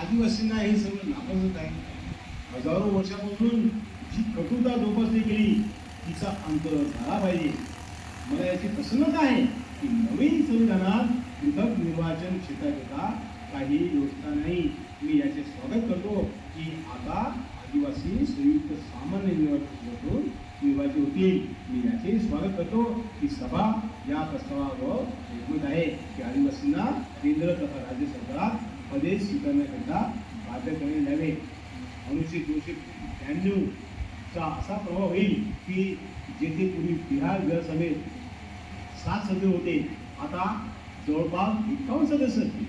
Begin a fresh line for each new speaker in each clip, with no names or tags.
आदिवासींना हे सगळं नापासत आहे. हजारो वर्षापासून जी कटुता जोपासली गेली तिचा अंत झाला पाहिजे. मला याची प्रसन्नता आहे की नवीन संविधानात पृथक निर्वाचन क्षेत्राकरता काही व्यवस्था नाही. मी याचे स्वागत करतो की आता आदिवासी संयुक्त सामान्य निवडणुकीतून निर्वाचित होतील. मी याचे स्वागत करतो की सभा या प्रस्तावावर एकमत आहे की आदिवासींना केंद्र तथा राज्य सरकारात पदे स्वीकारण्याकरता बाध्य द्यावे यावे. अनुसूचित दोनशे ब्याण्णवचा असा प्रभाव होईल की जेथे पूर्वी बिहार विधानसभेत सात सदस्य होते आता जवळपास एकावन्न सदस्य असतील.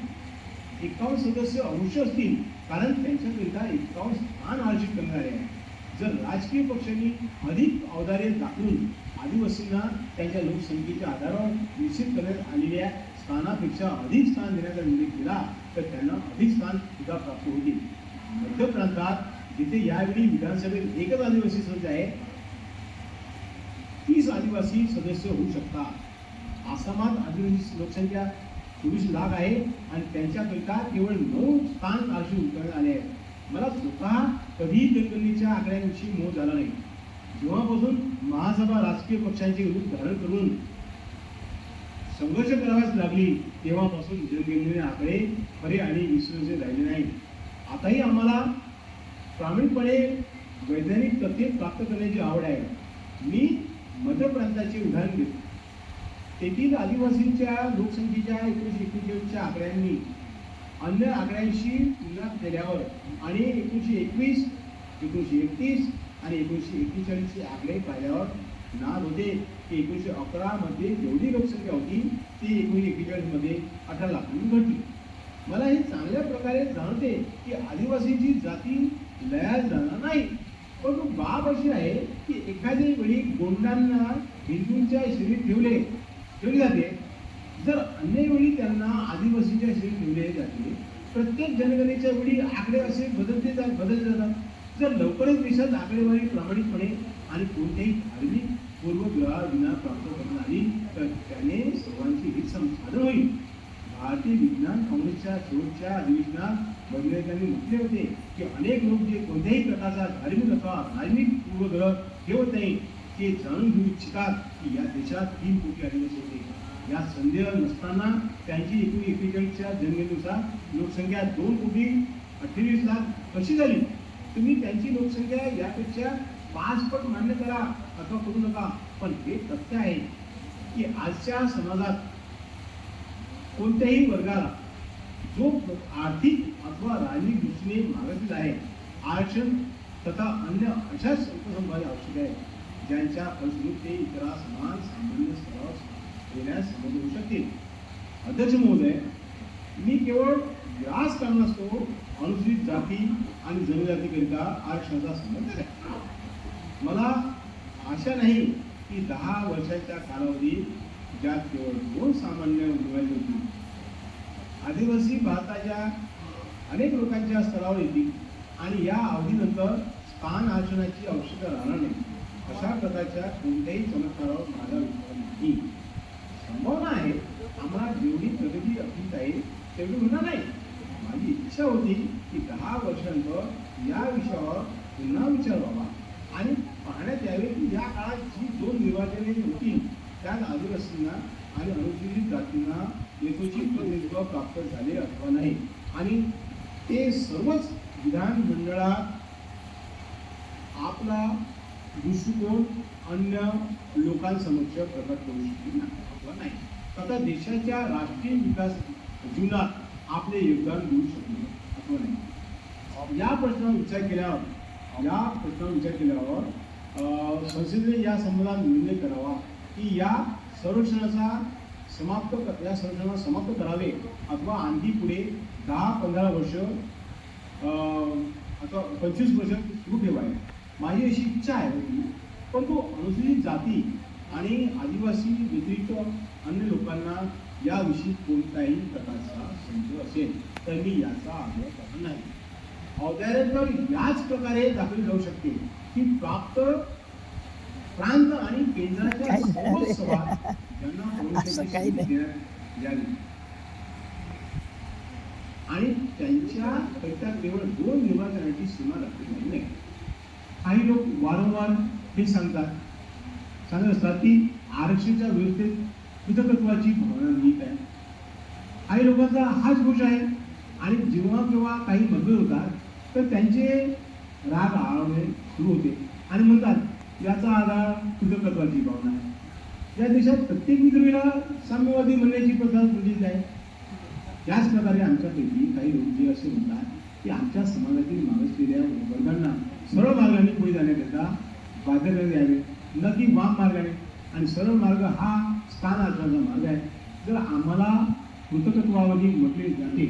एकावन्न सदस्य अंश असतील कारण त्यांच्याकरिता एकावन्न स्थान आयोजित करणारे आहे. जर राजकीय पक्षांनी अधिक अवधारे दाखवून आदिवासींना त्यांच्या लोकसंख्येच्या आधारावर निश्चित करण्यात आलेल्या स्थानापेक्षा अधिक स्थान देण्याचा निर्णय केला तर त्यांना अधिक स्थान सुद्धा प्राप्त होतील. मध्य प्रांतात जिथे यावेळी विधानसभेत एकच आदिवासी सदस्य आहे तीस आदिवासी सदस्य होऊ शकतात. आसामात आदिवासी लोकसंख्या चोवीस लाख आहे आणि त्यांच्याकरिता केवळ नऊ स्थान आरक्षण करण्यात आले आहेत. मला स्वतः कधी जनगणनेच्या आकड्यांविषयी मोह झाला नाही. जेव्हापासून महासभा राजकीय पक्षांचे रूप धारण करून संघर्ष करावाच लागली तेव्हापासून जनगणनेचे आकडे खरे आणि विश्वासाचे राहिले नाही आताही आम्हाला प्रामाणिकपणे वैज्ञानिक तथ्य प्राप्त करण्याची आवड आहे. मी मध्य प्रांताचे उदाहरण देतो. तेथील आदिवासींच्या लोकसंख्येच्या एकोणीसशे एकोणचाळीसच्या आकड्यांनी अन्य आकड्यांशी तुलना केल्यावर आणि एकोणीसशे एकवीस एकोणीसशे एकतीस आणि एकोणीसशे एकेचाळीसचे आकडे पाहिल्यावर नाद होते की एकोणीसशे अकरामध्ये जेवढी लोकसंख्या होती ती एकोणीसशे एकेचाळीसमध्ये अठरा लाखांनी घटली. मला हे चांगल्या प्रकारे जाणते की आदिवासींची जाती लयास जाणार नाही. परंतु बाब अशी आहे की एखाद्या वेळी गोंडांना हिंदूंच्या शरीर ठेवले ठेवले जाते. जर अन्य वेळी त्यांना आदिवासींच्या शरीर ठेवले जाते प्रत्येक जनगणनेच्या वेळी आकडे असे बदलते जात बदलले जातात. जर लवकरच देशात आकडेवारी प्रामाणिकपणे आणि कोणत्याही धार्मिक पूर्वग्रहाविना प्राप्त करण्यात आली तर त्याने सर्वांची हित संसाधन होईल. भारतीय विज्ञान काँग्रेसच्या शेवटच्या अधिवेशनात वैज्ञानिकांनी म्हटले होते की अनेक लोक जे कोणत्याही प्रकारचा धार्मिक अथवा धार्मिक पूर्वग्रह ठेवत नाही ते जाणून घेऊ इच्छितात की या देशात तीन कोटी आदिवासी होते. या संदेह नसताना त्यांची एकूण एकेचाळीसच्या जनगणनेनुसार लोकसंख्या दोन कोटी अठ्ठेचाळीस लाख कशी झाली? तुम्ही त्यांची लोकसंख्या यापेक्षा पाच पट मान्य करा अथवा करू नका. पण हे तथ्य आहे की आजच्या समाजात कोणत्याही वर्गाला जो आर्थिक अथवा राजनीतिक दृष्टीने मागासलेला आहे आरक्षण तथा अन्य अशा संपसंभाजी आवश्यक आहे ज्यांच्या फलश्रुतीत ते इतरा समान सामान्य स्तरावर येण्यास मदत होऊ शकतील अध्यक्ष महोदय मी केवळ याच कारणास्तव अनुसूचित जाती आणि जनजातीकरिता आरक्षणाचा संबंध आहे. मला आशा नाही की दहा वर्षाच्या कालावधीत ज्यात केवळ दोन सामान्य उमेदवारी होती. आदिवासी भारताच्या अनेक लोकांच्या स्तरावर येतील आणि या अवधीनंतर स्थान आरक्षणाची आवश्यकता राहणार नाही. अशा प्रकारच्या कोणत्याही चमत्कारावर माझा विश्वास नाही. संभावना आहे आम्हाला जेवढी प्रगती अपेक्षित आहे तेवढी होणार नाही. इच्छा होती की दहा वर्षांवर या विषयावर पुन्हा विचार व्हावा. आणि पाहण्यात यावे की या काळात जी दोन निर्वाचने होती त्या आदिवासींना आणि अनुसूचित जातींना यथोचित प्रतिनिधित्व प्राप्त झाले अथवा नाही. आणि ते सर्वच विधानमंडळात आपला दृष्टिकोन अन्य लोकांसमक्ष प्रकट करू शकली नाही अथवा नाही. तथा देशाच्या राष्ट्रीय विकास जीवनात आपले योगदान देऊ शकतील अथवा नाही या प्रश्नावर विचार केल्यावर या प्रश्नावर विचार केल्यावर संसदेने या संबंधात निर्णय करावा की या संरक्षणाचा समाप्त या संरक्षणाला समाप्त करावे अथवा आणखी पुढे दहा पंधरा वर्ष अथवा पंचवीस वर्ष सुरू ठेवावे. माझी अशी इच्छा आहे पण तो अनुसूचित जाती आणि आदिवासी व्यतिरिक्त अन्य लोकांना याविषयी कोणताही प्रकारचा संशय असेल तर मी याचा आग्रह करणार नाही. औदार्यातर याच प्रकारे दाखवली जाऊ शकते की प्राप्त प्रांत आणि केंद्राच्या. सभा यांना आणि त्यांच्या करिता केवळ दोन निर्वाचनाची सीमा राखली नाही. काही लोक वारंवार हे सांगतात. सांगत असतात की आरक्षणाच्या व्यवस्थेत हिततत्वाची भावना नीट आहे. काही लोकांचा हाच दोष आहे. आणि जेव्हा केव्हा काही मतभेद होतात तर त्यांचे राग आळवणे सुरू होते. आणि म्हणतात याचा आधार पृथकत्वाची भावना आहे. या देशात प्रत्येक विद्रोहीला साम्यवादी म्हणण्याची प्रथा प्रचलित आहे. त्याच प्रकारे आमच्यापैकी काही लोक जे असे म्हणतात की आमच्या समाजातील मागासलेल्या वर्गांना सरळ मार्गाने पुढे जाण्याकरिता बाध्य द्यावे न की वाम मार्गाने. आणि सरळ मार्ग हा स्थान आचरणाचा मार्ग आहे. जर आम्हाला कृतकत्वावधी म्हटले जाते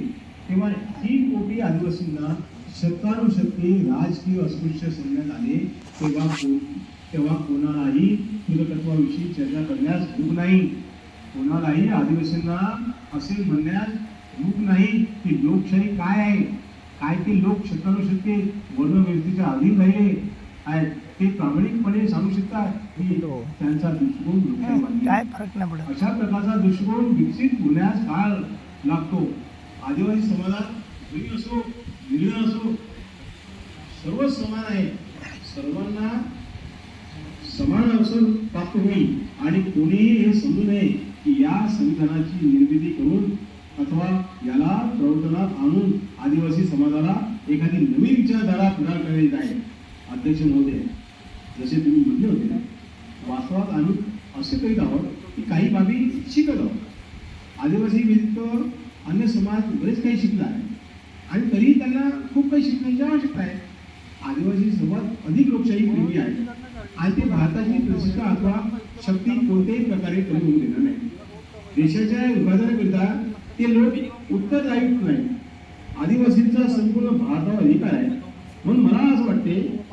तेव्हा ही कोटी आदिवासींना शतकानुशतके राजकीय अस्पृश्य सांगण्यात आले तेव्हा तेव्हा कोणालाही कृतकत्वाविषयी चर्चा करण्यास भूक नाही. कोणालाही आदिवासींना असे म्हणण्यास भूक नाही की लोकशाही काय आहे. काय ते लोक शतकानुशतके वर्णव्यवस्थेच्या अधीन राहिले? आहेत ते प्रामाणिकपणे सांगू शकतात की त्यांचा दृष्टिकोन
काय. फरक नाही पडत.
अशा प्रकारचा दृष्टिकोन विकसित होण्यास काळ लागतो. आदिवासी समाजात धनी असो निर्णय असो सर्व समान आहे. सर्वांना समान अवसर प्राप्त होईल. आणि कोणीही हे समजू नये की या संविधानाची निर्मिती करून अथवा याला प्रवर्तनात आणून आदिवासी समाजाला एखादी नवी विचारधारा करण्यात येत आहे. अध्यक्ष महोदय जसे तुम्ही म्हटले होते ना वास्तवात आम्ही असे करीत आहोत की काही बाबी शिकत आहोत. आदिवासी व्यतिरिक्त अन्य समाज बरेच काही शिकला आहे. आणि तरीही त्यांना खूप काही शिकण्याची आवश्यकता आहे. आदिवासी सर्वात अधिक लोकशाही प्रेमी आहे. आणि ते भारताची प्रतिष्ठा अथवा शक्ती कोणत्याही प्रकारे कमी होऊ देणार नाही. देशाच्या विभाजनाकरिता ते लोक उत्तरदायित्व नाही आदिवासींचा संपूर्ण भारतावर अधिकार आहे. म्हणून मला असं वाटते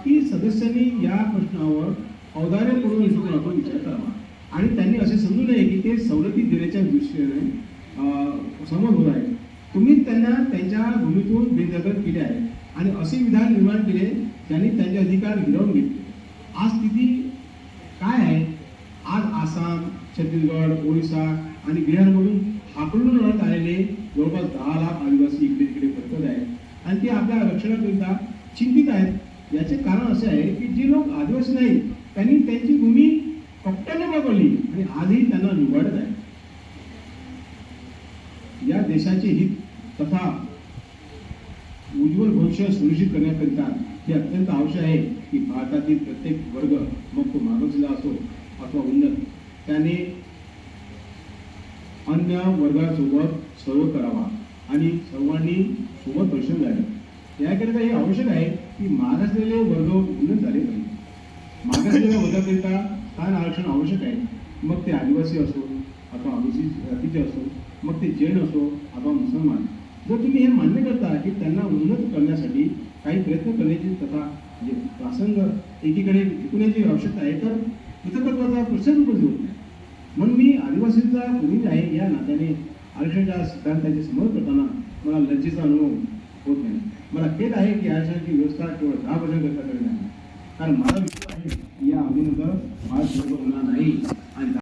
सदस्यांनी या प्रश्नावर औदार्यपूर्ण आपण विचार करावा. आणि त्यांनी असे समजू नये की ते सवलती देण्याच्या दृष्टीने समोर होत आहे तुम्ही त्यांना त्यांच्या भूमीतून बेदखल केले आहे. आणि असे विधान निर्माण केले ज्यांनी त्यांचे अधिकार हिरावून घेतले. आज स्थिती काय आहे? आज आसाम छत्तीसगड ओरिसा आणि बिहारमधून हाकडून आणत आलेले जवळपास दहा लाख आदिवासी इकडे तिकडे परतत आहेत. आणि ते आपल्या रक्षणाकरिता चिंतित आहेत. याचे कारण असे आहे की जे लोक आदिवासी नाही त्यांनी त्यांची भूमी कपट्याने बघवली आणि आजही त्यांना निवडत आहे. या देशाचे हित तथा उज्ज्वल भविष्य सुनिश्चित करण्याकरिता हे अत्यंत आवश्यक आहे की भारतातील प्रत्येक वर्ग मग तो मागासलेला असो अथवा उन्नत त्याने अन्य वर्गासोबत सर्व करावा आणि सर्वांनी सोबत परिश्रम द्यावे याकरिता हे आवश्यक आहे की मागासलेले वर्ग उन्नत झाले पाहिजे. मागासलेल्या वर्गाकरिता स्थान आरक्षण आवश्यक आहे. मग ते आदिवासी असो अथवा आदिवासी जातीचे असो मग ते जैन असो अथवा मुसलमान. जर तुम्ही हे मान्य करता की त्यांना उन्नत करण्यासाठी काही प्रयत्न करण्याची तथा म्हणजे जे प्रासंग एकीकडे विकण्याची आवश्यकता आहे तर पृथकत्वाचा प्रश्न उपस्थित होत. नाही म्हणून मी आदिवासींचा प्रतिनिधी आहे या नात्याने आरक्षणाच्या सिद्धांताचे समोर करताना मला लज्जेचा अनुभव होत नाही. मला खेद आहे की आरक्षणाची व्यवस्था केवळ दहा वर्षांकरता करणे नाही. कारण मला विश्वास आहे की या अवधीनंतर भारत बरोबर होणार नाही. आणि